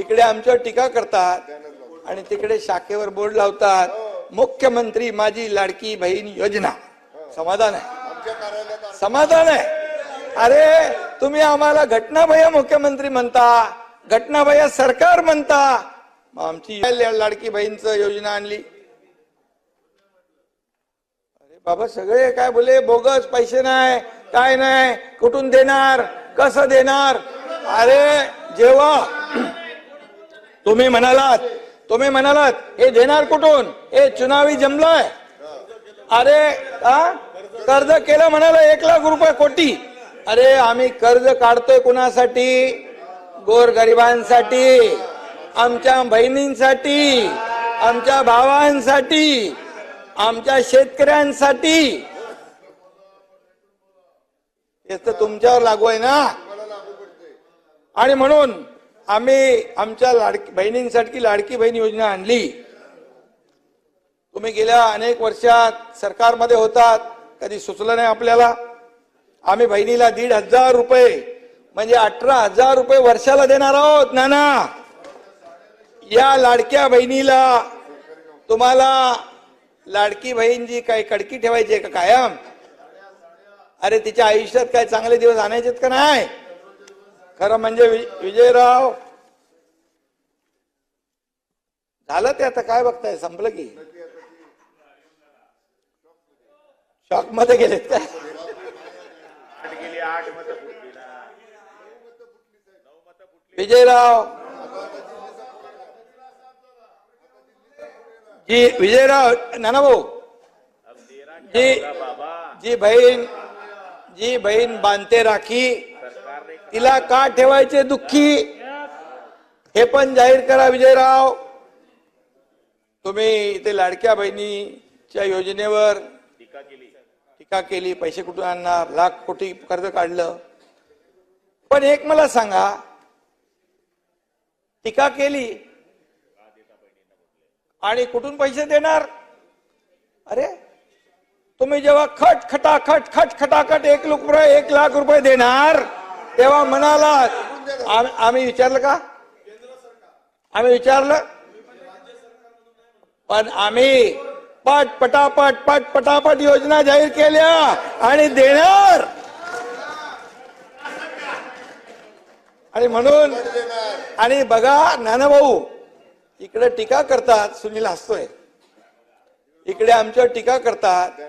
इकडे आमच्यावर टीका करतात आणि तिकडे शाखेवर बोर्ड लावतात मुख्यमंत्री माझी लाडकी बहीण योजना. समाधान आहे. समाधान आहे. अरे तुम्ही आम्हाला घटनाभय मुख्यमंत्री म्हणता घटनाभय सरकार म्हणता. आमची लाडकी बहीणच योजना आणली. अरे बाबा सगळे काय बोले? बोगस पैसे नाही काय नाही कुठून देणार? कसं देणार? अरे जेव्हा तुम्ही म्हणालात तुम्ही म्हणालात हे देणार कुठून? हे चुनावी जमलंय अरे कर्ज केलं म्हणाला एक लाख रुपये कोटी. अरे आम्ही कर्ज काढतोय कुणासाठी? गोरगरिबांसाठी आमच्या बहिणींसाठी आमच्या भावांसाठी आमच्या शेतकऱ्यांसाठी. हे तर तुमच्यावर लागू आहे ना? आणि म्हणून आम्ही आमच्या लाडकी बहिणींसाठी लाडकी बहीण योजना आणली. तुम्ही गेल्या अनेक वर्षात सरकारमध्ये होतात कधी सुचलं नाही आपल्याला. आम्ही बहिणीला दीड हजार रुपये म्हणजे अठरा हजार रुपये वर्षाला देणार आहोत नाना. या लाडक्या बहिणीला तुम्हाला लाडकी बहीण जी काही कडकी ठेवायची आहे का कायम? अरे तिच्या आयुष्यात काय चांगले दिवस आणायचेत का नाही? खरं म्हणजे वि- विजयराव झालं ते आता काय बघताय? संपलं की. शॉकमध्ये गेलेत विजयराव. जी विजयराव नाना भाऊ जी जी बहीण जी बहीण बांधते राखी. तिला का ठेवायचे दुःखी? हे पण जाहीर करा विजयराव. तुम्ही इथे लाडक्या बहिणीच्या योजनेवर टीका केली पैसे कुठून आणणार लाख कोटी कर्ज काढलं. पण एक मला सांगा टीका केली आणि कुठून पैसे देणार? अरे तुम्ही जेव्हा खट खटाखट खट खट खटाखट एक रुपये एक लाख रुपये देणार तेव्हा म्हणाला आम्ही विचारलं का? आम्ही विचारलं पण आम्ही पट पटापट पट पटापट योजना जाहीर केल्या आणि देणार. आणि म्हणून आणि बघा नानाभाऊ इकडे टीका करतात सुनील हसतोय. इकडे आमच्यावर टीका करतात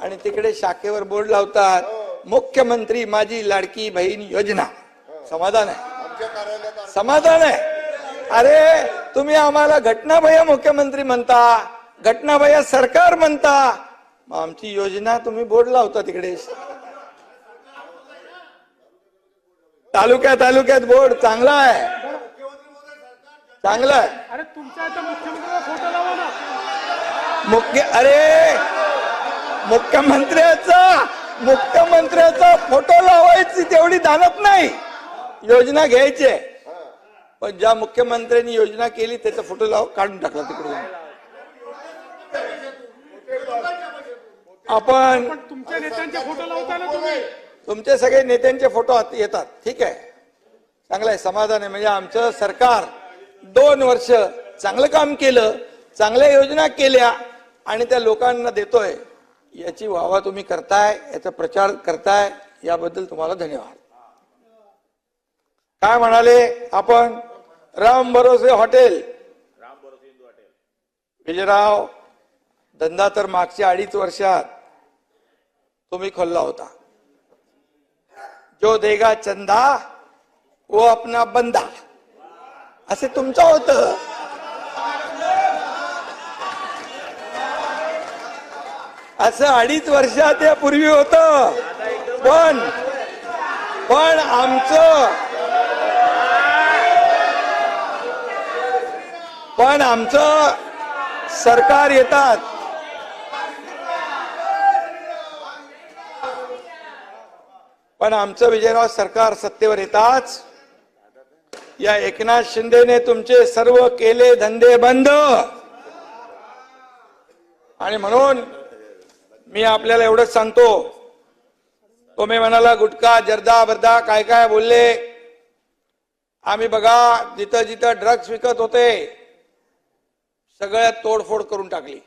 आणि तिकडे शाखेवर बोर्ड लावतात. मुख्यमंत्री माझी लाडकी बहीण योजना. समाधान आहे. समाधान आहे. अरे तुम्ही आम्हाला घटनाभय मुख्यमंत्री म्हणता घटनाभय सरकार म्हणता. मग आमची योजना तुम्ही बोर्ड लावता तिकडे. तालुक्या तालुक्यात बोर्ड चांगला आहे. चांगला आहे. अरे तुमच्या मुख्य अरे मुख्यमंत्र्याचा मुख्यमंत्र्याचा फोटो लावायची तेवढी दानत नाही. योजना घ्यायची आहे. पण ज्या मुख्यमंत्र्यांनी योजना केली त्याचा फोटो लाव काढून टाकला तिकडून. आपण पण तुमच्या नेत्यांचे फोटो लावता ना तुम्ही? तुमचे सगळे नेत्यांचे फोटो आत येतात. ठीक आहे. चांगलं आहे. समाधान आहे. म्हणजे आमचं सरकार दोन वर्ष चांगलं काम केलं चांगल्या योजना केल्या आणि त्या लोकांना देतोय. याची वावा तुम्ही करताय याचा प्रचार करताय याबद्दल तुम्हाला धन्यवाद. काय म्हणाले आपण? राम भरोसे हॉटेल. विजयराव धंदा तर मागच्या अडीच वर्षात तुम्ही खोलला होता. जो देगा चंदा वो अपना बंदा. असे तुमचं होत. असं अडीच वर्षात या पूर्वी होत. पण पण आमचं पण आमचं सरकार येतात. पण आमचं विजयराव सरकार सत्तेवर येताच. या एकनाथ शिंदेने तुमचे सर्व केले धंदे बंद. आणि म्हणून मी आपल्याला एवढंच सांगतो. तुम्ही म्हणाला गुटखा जर्दा बर्दा काय काय बोलले? आम्ही बघा जिथं जिथं ड्रग्स विकत होते सगळ्यात तोडफोड करून टाकली.